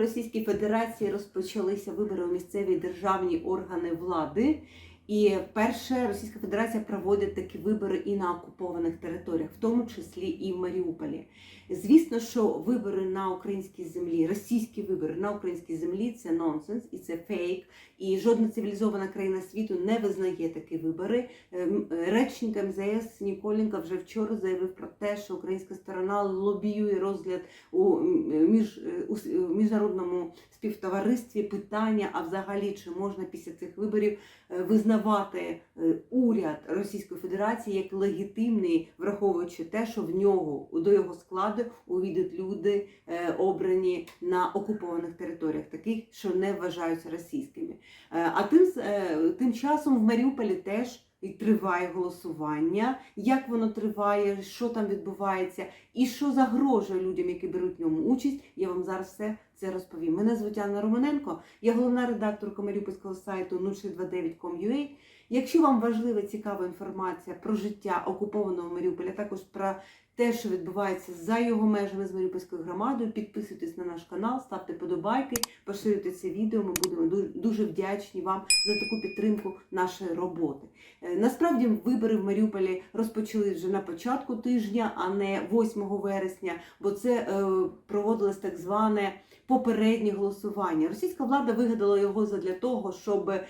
Російській Федерації розпочалися вибори у місцеві державні органи влади. І вперше Російська Федерація проводить такі вибори і на окупованих територіях, в тому числі і в Маріуполі. Звісно, що вибори на українській землі, російські вибори на українській землі це нонсенс і це фейк. І жодна цивілізована країна світу не визнає такі вибори. Ем, Речник МЗС Ніколенко вже вчора заявив про те, що українська сторона лобіює розгляд у між е, у міжнародному співтоваристві питання, а взагалі чи можна після цих виборів е, визнавати е, уряд Російської Федерації як легітимний, враховуючи те, що в нього до його складу увійдуть люди, е, обрані на окупованих територіях, таких, що не вважаються російськими. Е, А тим, е, тим часом в Маріуполі теж і триває голосування. Як воно триває, що там відбувається, і що загрожує людям, які беруть в ньому участь, я вам зараз все це розповім. Мене звуть Анна Романенко, я головна редакторка маріупольського сайту 0629.com.ua. Якщо вам важлива цікава інформація про життя окупованого Маріуполя, також про те, що відбувається за його межами з Маріупольською громадою, підписуйтесь на наш канал, ставте подобайки, поширюйте це відео. Ми будемо дуже вдячні вам за таку підтримку нашої роботи. Е, Насправді вибори в Маріуполі розпочали вже на початку тижня, а не 8 вересня, бо це е, проводилось так зване попереднє голосування. Російська влада вигадала його задля того, щоб е,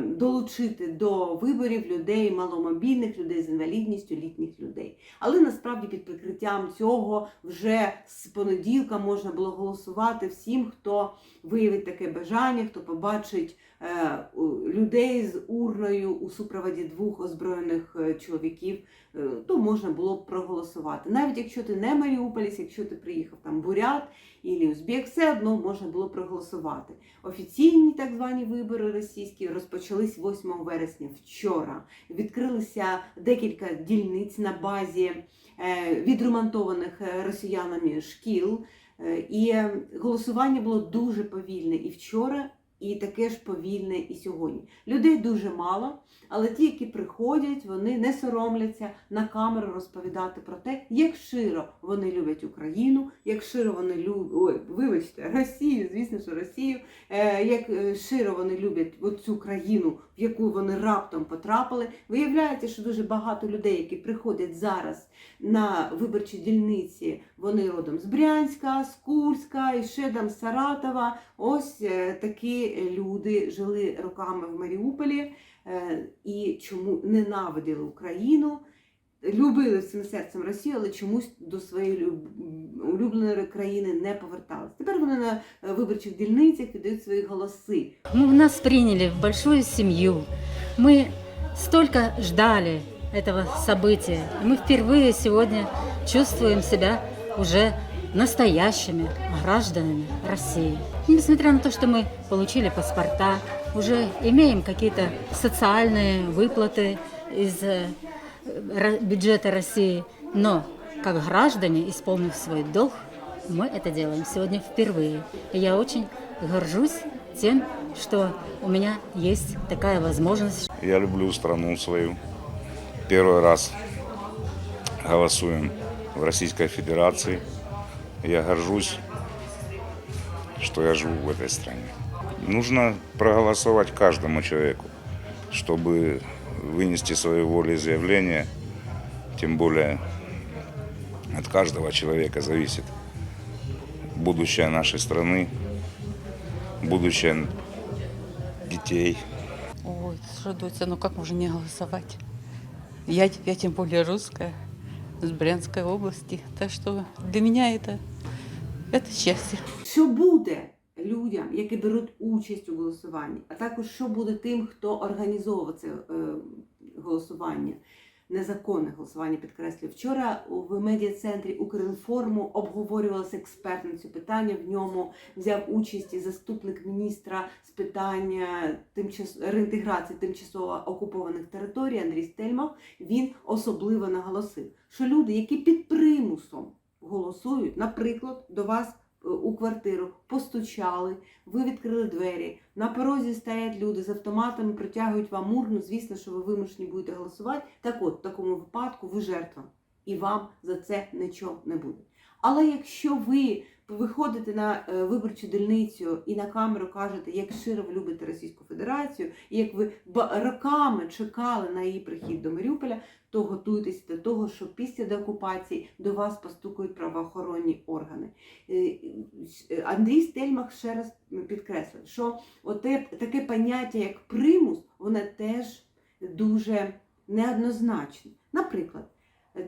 долучити до виборів людей маломобільних, людей з інвалідністю, літніх людей. Але насправді під прикриттям цього вже з понеділка можна було голосувати всім, хто виявить таке бажання, хто побачить е, людей з урною у супроводі двох озброєних е, чоловіків, е, то можна було б проголосувати. Навіть якщо ти не Маріуполіс, якщо ти приїхав там бурят і Узбек, все одно можна було проголосувати. Офіційні так звані вибори російські розпочались 8 вересня вчора. Відкрилися декілька дільниць на базі е, відремонтованих росіянами шкіл. І голосування було дуже повільне і вчора, і таке ж повільне і сьогодні. Людей дуже мало, але ті, які приходять, вони не соромляться на камеру розповідати про те, як щиро вони люблять Україну, як щиро вони люблять, ой, вибачте, Росію, звісно, що Росію, е, як е, щиро вони люблять цю країну, в яку вони раптом потрапили. Виявляється, що дуже багато людей, які приходять зараз на виборчі дільниці, вони родом з Брянська, з Курська і ще там Саратова. Ось е, такі люди жили роками в Маріуполі е, і чому ненавиділи Україну. Любили всім серцем Росію, але чомусь до своєї люб- улюбленої країни не повертались. Тепер вони на е, виборчих дільницях віддають свої голоси. Ну, нас приняли в большую семью. Мы столько ждали этого события. И мы впервые сегодня чувствуем себя уже настоящими гражданами России. Несмотря на то, что мы получили паспорта, уже имеем какие-то социальные выплаты из э, бюджета России, но как граждане, исполнив свой долг, мы это делаем сегодня впервые. И я очень горжусь тем, что у меня есть такая возможность. Я люблю страну свою. Первый раз голосуем в Российской Федерации. Я горжусь, что я живу в этой стране. Нужно проголосовать каждому человеку, чтобы вынести свое волеизъявление. Тем более от каждого человека зависит будущее нашей страны, будущее детей. Ой, Дуся, ну как можно не голосовать? Я, я тем более русская, с Брянской области. Так что для меня это, это счастье. Що буде людям, які беруть участь у голосуванні, а також що буде тим, хто організовував це е, голосування, незаконне голосування, підкреслюю. Вчора в медіа-центрі Укрінформу обговорювалося експертне це питання. В ньому взяв участь і заступник міністра з питання тимчас... реінтеграції тимчасово окупованих територій Андрій Стельмах. Він особливо наголосив, що люди, які під примусом голосують, наприклад, до вас е, у квартиру постучали, ви відкрили двері, на порозі стоять люди з автоматами, протягують вам урну. Звісно, що ви вимушені будете голосувати. Так от, в такому випадку ви жертва, і вам за це нічого не буде. Але якщо ви виходите на е, виборчу дільницю і на камеру кажете, як щиро ви любите Російську Федерацію, і як ви роками чекали на її прихід до Маріуполя, то готуйтесь до того, що після деокупації до вас постукають правоохоронні органи. Е, е, Андрій Стельмах ще раз підкреслив, що оте, таке поняття, як примус, воно теж дуже неоднозначне. Наприклад,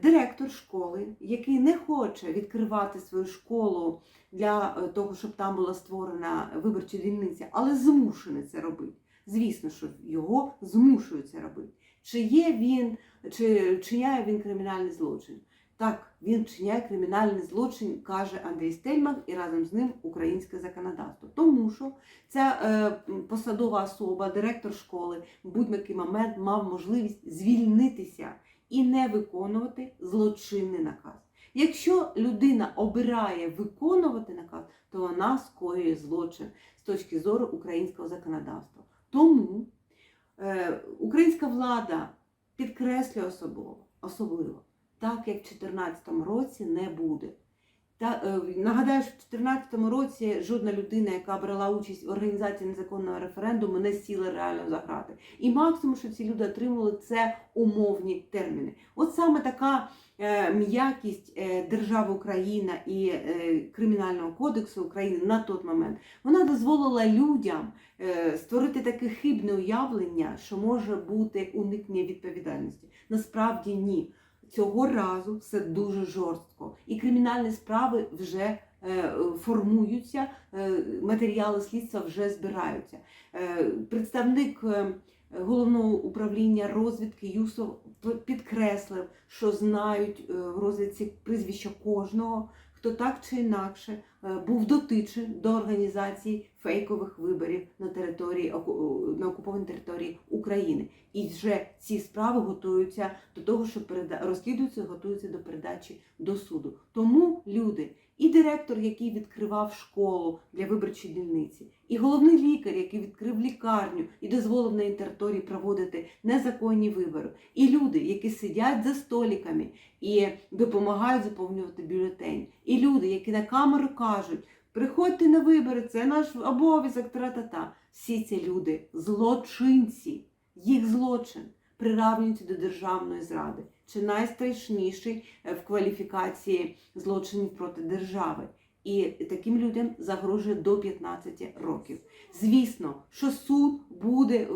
директор школи, який не хоче відкривати свою школу для е, того, щоб там була створена виборча дільниця, але змушений це робити. Звісно, що його змушують це робити. Чи є він, чи вчиняє він кримінальний злочин? Так, він вчиняє кримінальний злочин, каже Андрій Стельмах, і разом з ним українське законодавство. Тому що ця е, посадова особа, директор школи, в будь-який момент мав можливість звільнитися і не виконувати злочинний наказ. Якщо людина обирає виконувати наказ, то вона скоює злочин з точки зору українського законодавства. Тому е, українська влада підкреслює особливо, особливо, так як в 2014 році не буде. Та, е, нагадаю, що в 2014 році жодна людина, яка брала участь в організації незаконного референдуму, не сіла реально за грати. І максимум, що ці люди отримали, це умовні терміни. От саме така е, м'якість е, держави Україна і Кримінального кодексу України на той момент вона дозволила людям створити таке хибне уявлення, що може бути уникнення відповідальності. Насправді ні. Цього разу все дуже жорстко, і кримінальні справи вже е, формуються, е, матеріали слідства вже збираються. Е, Представник головного управління розвідки Юсов підкреслив, що знають в розвідці прізвища кожного, хто так чи інакше був дотичний до організації фейкових виборів на території оку- на окупованій території України. І вже ці справи готуються до того, що переда... розслідуються, готуються до передачі до суду. Тому люди, і директор, який відкривав школу для виборчої дільниці, і головний лікар, який відкрив лікарню і дозволив на її території проводити незаконні вибори, і люди, які сидять за столиками і допомагають заповнювати бюлетень, і люди, які на камеру кажуть. Приходьте на вибори, це наш обов'язок, тра-та-та. Всі ці люди злочинці, їх злочин приравнюється до державної зради. Чи найстрашніший е, в кваліфікації злочинів проти держави. І таким людям загрожує до 15 років. Звісно, що суд буде е,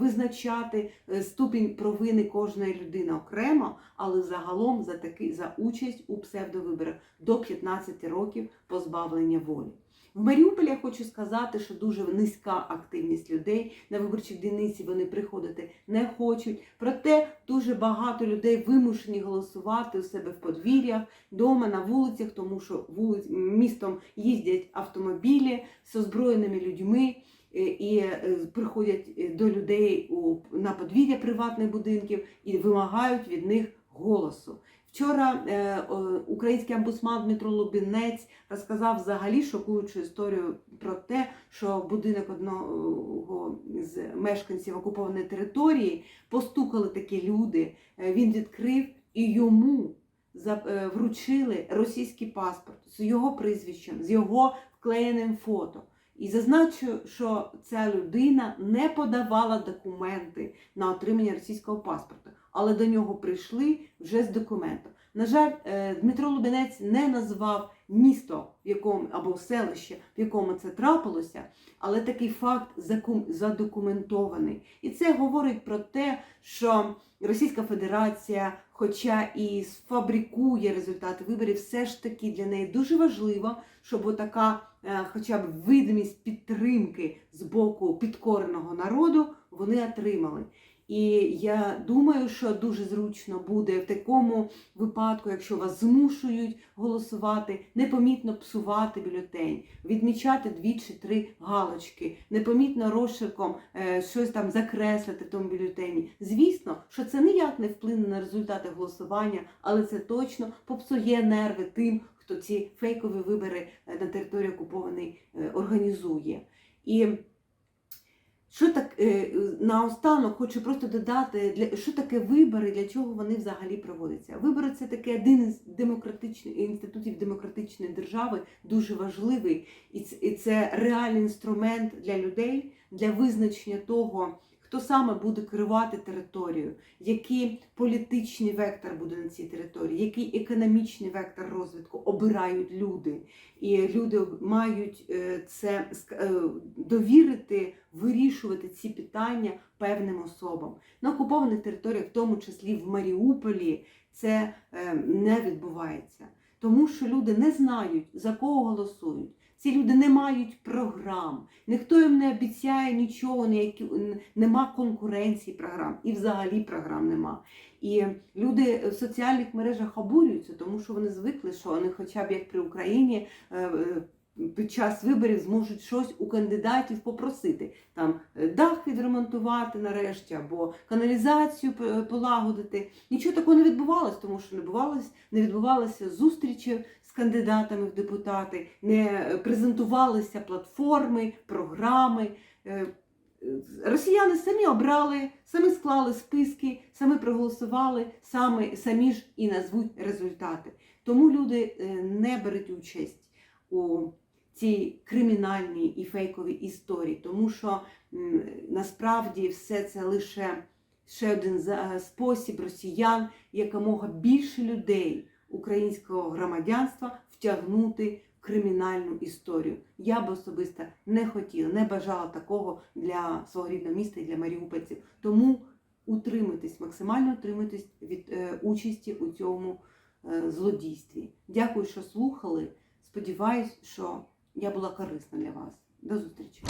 визначати е, ступінь провини кожної людини окремо, але загалом за таки за участь у псевдовиборах до 15 років позбавлення волі. В Маріуполі я хочу сказати, що дуже низька активність людей на виборчій дільниці вони приходити не хочуть. Проте дуже багато людей вимушені голосувати у себе в подвір'ях, вдома, на вулицях, тому що вулиць, містом їздять автомобілі з озброєними людьми. е, І е, приходять е, до людей на подвір'я приватних будинків і вимагають від них голосу. Вчора е, український омбудсман Дмитро Лубінець розказав взагалі шокуючу історію про те, що будинок одного з мешканців окупованої території постукали такі люди. Е, Він відкрив і йому е, вручили російський паспорт з його прізвищем, з його вклеєним фото. І зазначу, що ця людина не подавала документи на отримання російського паспорта, але до нього прийшли вже з документом. На жаль, е, Дмитро Лубенець не назвав місто, в якому або селище, в якому це трапилося, але такий факт задокументований. І це говорить про те, що Російська Федерація, хоча і сфабрикує результати виборів, все ж таки для неї дуже важливо, щоб отака е, хоча б видимість підтримки з боку підкореного народу вони отримали. І я думаю, що дуже зручно буде в такому випадку, якщо вас змушують голосувати, непомітно псувати бюлетень, відмічати дві чи три галочки, непомітно розширком е, щось там закреслити в тому бюлетені. Звісно, що це ніяк не вплине на результати голосування, але це точно попсує нерви тим, хто ці фейкові вибори е, на території окупованої е, організує. І Що так е, наостанок хочу просто додати, для що таке вибори, для чого вони взагалі проводяться. Вибори це таке один із демократичних інститутів демократичної держави, дуже важливий, і це, і це реальний інструмент для людей для визначення того, хто саме буде керувати територією, який політичний вектор буде на цій території, який економічний вектор розвитку обирають люди. І люди мають е, це е, довірити вирішувати ці питання певним особам. На окупованих територіях, в тому числі в Маріуполі, це е, не відбувається. Тому що люди не знають, за кого голосують. Ці люди не мають програм, ніхто їм не обіцяє нічого, ніякі, нема конкуренції програм, і взагалі програм нема. І люди в соціальних мережах обурюються, тому що вони звикли, що вони, хоча б як при Україні, е, е, під час виборів зможуть щось у кандидатів попросити. Там е, дах відремонтувати нарешті, або каналізацію полагодити. Нічого такого не відбувалось, тому що не бувалось, не відбувалося зустрічі з кандидатами в депутати, не е, презентувалися платформи, програми. Е, е, Росіяни самі обрали, самі склали списки, самі проголосували, самі, самі ж і назвуть результати. Тому люди е, не беруть участь у цій кримінальній і фейковій історії, тому що насправді все це лише ще один спосіб росіян якомога більше людей українського громадянства втягнути в кримінальну історію. Я б особисто не хотіла, не бажала такого для свого рідного міста і для маріупольців. Тому утримуйтесь, максимально утримуйтесь від е, участі у цьому е, злодійстві. Дякую, що слухали. Сподіваюсь, що я була корисна для вас. До зустрічі.